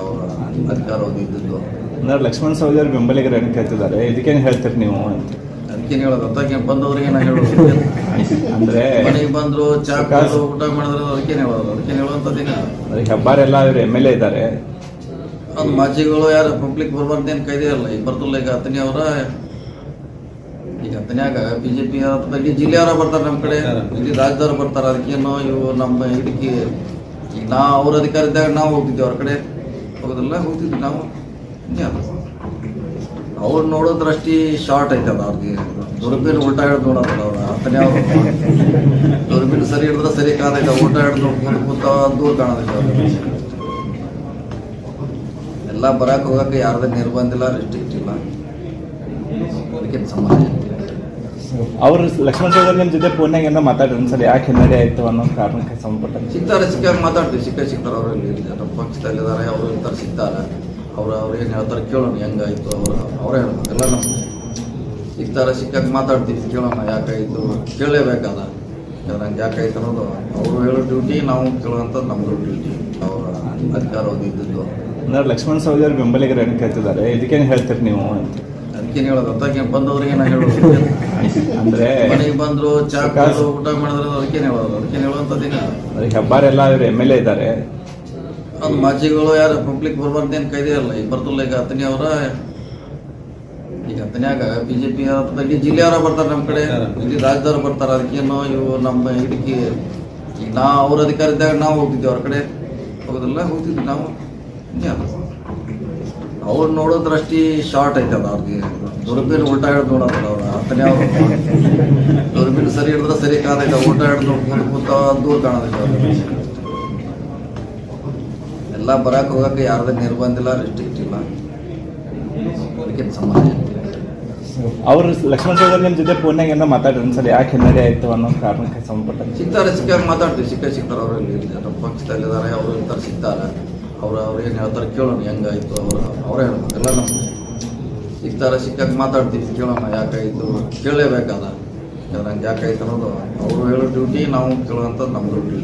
ಅವರ ಅಧಿಕಾರವಧಿ ಇದ್ದದ್ದು. ಅಂದ್ರೆ ಲಕ್ಷ್ಮಣ ಸವದಿ ಅವ್ರ ಬೆಂಬಲಿಗರು ಏನು ಕೇಳ್ತಿದ್ದಾರೆ ಇದಕ್ಕೇನು ಹೇಳ್ತೀರಿ ನೀವು? ಅಂತ ಅದಕ್ಕೇನು ಹೇಳೋದು? ಅದಕ್ಕೆ ಬಂದವರಿಗೆ ನಾ ಹೇಳೋದು. ಅಂದ್ರೆ ಮನೆಗೆ ಬಂದ್ರು ಚಾ ಕಾಸು ಊಟ ಮಾಡಿದ್ರು ಅದಕ್ಕೇನು ಹೇಳೋದು? ಅದಕ್ಕೇನು ಹೇಳುವಂಥದ್ದೇನು ಅಂದ್ರೆ ಹೆಬ್ಬಾರೆಲ್ಲ ಇವರು ಎಂ ಎಲ್ ಎ ಇದ್ದಾರೆ. ಅದು ಮಾಜಿಗಳು ಯಾರು ಪಬ್ಲಿಕ್ ಬರ್ಬಾರ್ದೇನು ಕೈದೇ ಇಲ್ಲ ಈಗ ಬರ್ತಲ್ಲ. ಈಗ ಹತ್ತನೇ ಅವರ ಈಗ ಹತ್ತನೇ ಬಿ ಜೆ ಪಿ ಇಡೀ ಜಿಲ್ಲೆಯವ್ರ ಬರ್ತಾರೆ ನಮ್ಮ ಕಡೆ. ಇಡೀ ರಾಜ್ಯದವ್ರು ಬರ್ತಾರೆ. ಅದಕ್ಕೇನು ಇವು ನಮ್ಮ ಇದಕ್ಕೆ ಈಗ ನಾ ಅವ್ರ ಅಧಿಕಾರ ಇದ್ದಾಗ ನಾವು ಹೋಗ್ತಿದ್ವಿ ಅವ್ರ ಕಡೆ. ಹೋಗೋದಿಲ್ಲ, ಹೋಗ್ತಿದ್ವಿ ನಾವು? ಅವ್ರು ನೋಡೋ ಶಾರ್ಟ್ ಐತೆ ಅದು ಅವ್ರಿಗೆ. ದುರ್ಬೀನ್ ಉಲ್ಟಾ ಹಿಡ್ದು ನೋಡೋದಲ್ಲ ಅವ್ರ. ಅರ್ಥನೇ ಅವ್ರು ದುರ್ಬೀನ್ ಸರಿ ಹಿಡಿದ್ರೆ ಸರಿ ಕಾಣೈತೆ ಉಲ್ಟಾ ಹಿಡ್ದು ನೋಡ್ಕೊಂಡು ಕೂತ ದೂರ ಕಾಣೋದಿಲ್ಲ ಎಲ್ಲ ಬರಕ್ಕೆ ಹೋಗಕ್ಕೆ ಯಾರ್ದ ನಿರ್ಬಂಧ ಇಲ್ಲ ರೆಸ್ಟ್ರಿಕ್ಟ್ ಇಲ್ಲ. ಅದಕ್ಕೆ ಸಮಾಜ. ಅವ್ರು ಲಕ್ಷ್ಮಣ ಸವದಿ ನಿಮ್ಮ ಜೊತೆ ಫೋನ್ಯಾಗ ಏನೋ ಮಾತಾಡ್ರಿ ಒಂದ್ಸಲ ಯಾಕೆ ಹಿನ್ನಡೆ ಆಯ್ತು ಅನ್ನೋ ಕಾರಣಕ್ಕೆ ಸಂಬಂಧಪಟ್ಟ ಸಿಗ್ತಾರೆ ಸಿಕ್ಕಾಗ ಮಾತಾಡ್ತೀವಿ. ಸಿಕ್ಕ ಸಿಗ್ತಾರೆ. ಅವರು ಇಲ್ಲಿ ನಮ್ಮ ಪಕ್ಷದಲ್ಲಿದ್ದಾರೆ ಅವರು ಇರ್ತಾರೆ ಸಿಗ್ತಾರೆ. ಅವ್ರು ಅವ್ರು ಏನು ಹೇಳ್ತಾರೆ ಕೇಳೋಣ ಹೆಂಗಾಯ್ತು ಅವ್ರು? ಅವರೇ ಹೇಳ್ಬೇಕು. ಎಲ್ಲ ನಮ್ಮ ಸಿಗ್ತಾರೆ ಸಿಕ್ಕಾಗ ಮಾತಾಡ್ತೀವಿ. ಕೇಳೋಣ ಯಾಕಾಯ್ತು ಕೇಳಲೇಬೇಕಲ್ಲ ನಂಗೆ ಯಾಕಾಯ್ತು ಅನ್ನೋದು ಅವರು ಹೇಳೋ ಡ್ಯೂಟಿ ನಾವು ಕೇಳುವಂಥದ್ದು ನಮ್ದು ಡ್ಯೂಟಿ ಅವರ ಅಧಿಕಾರ ಇದ್ದಿದ್ದು ಅಂದ್ರೆ ಲಕ್ಷ್ಮಣ ಅವ್ರ ಬೆಂಬಲಿಗರು ಏನು ಕೇಳ್ತಿದ್ದಾರೆ ಇದಕ್ಕೇನು ಹೇಳ್ತೀರಿ ನೀವು ಅಂತ. ಅದಕ್ಕೇನು ಹೇಳೋದು? ಅದಕ್ಕೆ ಬಂದವರಿಗೆ ನಾ ಹೇಳೋದು? ಅಂದ್ರೆ ಮನೆಗೆ ಬಂದ್ರು ಚಾ ಕಾಸು ಊಟ ಮಾಡಿದ್ರು ಅದಕ್ಕೇನು ಹೇಳೋದು? ಅದಕ್ಕೇನು ಹೇಳುವಂಥದ್ದೇನು ಅಂದ್ರೆ ಹೆಬ್ಬಾರೆಲ್ಲ ಇವರು ಎಂ ಎಲ್ ಎ ಇದ್ದಾರೆ. ಅದು ಮಾಜಿಗಳು ಯಾರು? ಪಬ್ಲಿಕ್ ಬರ್ಬಾರ್ದೇನು ಕೈದೇ ಇಲ್ಲ. ಈಗ ಬರ್ತಿಲ್ಲ ಈಗ ಹತ್ತನೇ ಅವರ ಈಗ ಹತ್ತನ್ಯಾಗ ಬಿ ಜೆ ಪಿ ಇಡೀ ಜಿಲ್ಲೆಯವ್ರ ಬರ್ತಾರೆ ನಮ್ಮ ಕಡೆ. ಇಡೀ ರಾಜ್ಯದವ್ರು ಬರ್ತಾರೆ. ಅದಕ್ಕೇನು ಇವು ನಮ್ಮ ಇದಕ್ಕೆ ಈಗ ನಾ ಅವ್ರ ಅಧಿಕಾರ ಇದ್ದಾಗ ನಾವು ಹೋಗ್ತಿದ್ವಿ ಅವ್ರ ಕಡೆ. ಹೋಗೋದಿಲ್ಲ? ಹೋಗ್ತಿದ್ವಿ ನಾವು? ಅವ್ರು ನೋಡೋ ದೃಷ್ಟಿ ಶಾರ್ಟ್ ಐತೆ ಅದು ಅವ್ರಿಗೆ. ದುರ್ಬೀನ್ ಉಲ್ಟಾ ಹಿಡ್ದು ನೋಡೋದಲ್ಲ ಅವ್ರು. ಅರ್ಥನೇ ಅವ್ರು. ದುರ್ಬೀನ್ ಸರಿ ಹಿಡಿದ್ರೆ ಸರಿ ಕಾಣ್ತೈತೆ. ಉಲ್ಟಾ ಹಿಡ್ದು ನೋಡ್ಕೊಂಡು ಕೂತ ದೂರ ಕಾಣೋದಿಲ್ಲ ಎಲ್ಲ ಬರಕ್ಕೆ ಹೋಗಕ್ಕೆ ಯಾರ್ದ ನಿರ್ಬಂಧ ಇಲ್ಲ ರೆಸ್ಟ್ರಿಕ್ಟ್ ಇಲ್ಲ. ಅದಕ್ಕೆ ಸಂಬಂಧ ಅವರು ಲಕ್ಷ್ಮಣ ಸವದಿ ನಿಮ್ಮ ಜೊತೆ ಫೋನ್ಯಾಗ ಏನೋ ಮಾತಾಡ್ರಿ. ಸರ್ ಯಾಕೆ ಹಿನ್ನಡೆ ಆಯ್ತು ಅನ್ನೋ ಕಾರಣಕ್ಕೆ ಸಂಬಂಧಪಟ್ಟ ಸಿಕ್ತಾರೆ ಸಿಕ್ಕಾಗ ಮಾತಾಡ್ತೀವಿ. ಸಿಕ್ಕ ಸಿಕ್ತಾರೆ ಅವರು ಇಲ್ಲಿ. ನಮ್ಮ ಪಕ್ಷದಲ್ಲಿದ್ದಾರೆ ಅವರು ಇರ್ತಾರೆ ಸಿಗ್ತಾರೆ. ಅವ್ರು ಅವ್ರು ಏನು ಹೇಳ್ತಾರೆ ಕೇಳೋಣ, ಹೆಂಗಾಯ್ತು ಅವರು ಅವರೇ ಹೇಳ್ಬೇಕು. ಎಲ್ಲ ನಮ್ಮ ಸಿಗ್ತಾರೆ, ಸಿಕ್ಕಾಗ ಮಾತಾಡ್ತೀವಿ. ಕೇಳೋಣ, ಯಾಕಾಯ್ತು? ಕೇಳಲೇಬೇಕಾದ. ನಂಗೆ ಯಾಕಾಯ್ತು ಅನ್ನೋದು ಅವರು ಹೇಳೋ ಡ್ಯೂಟಿ ನಾವು ಕೇಳುವಂಥದ್ದು ನಮ್ಮ ಡ್ಯೂಟಿ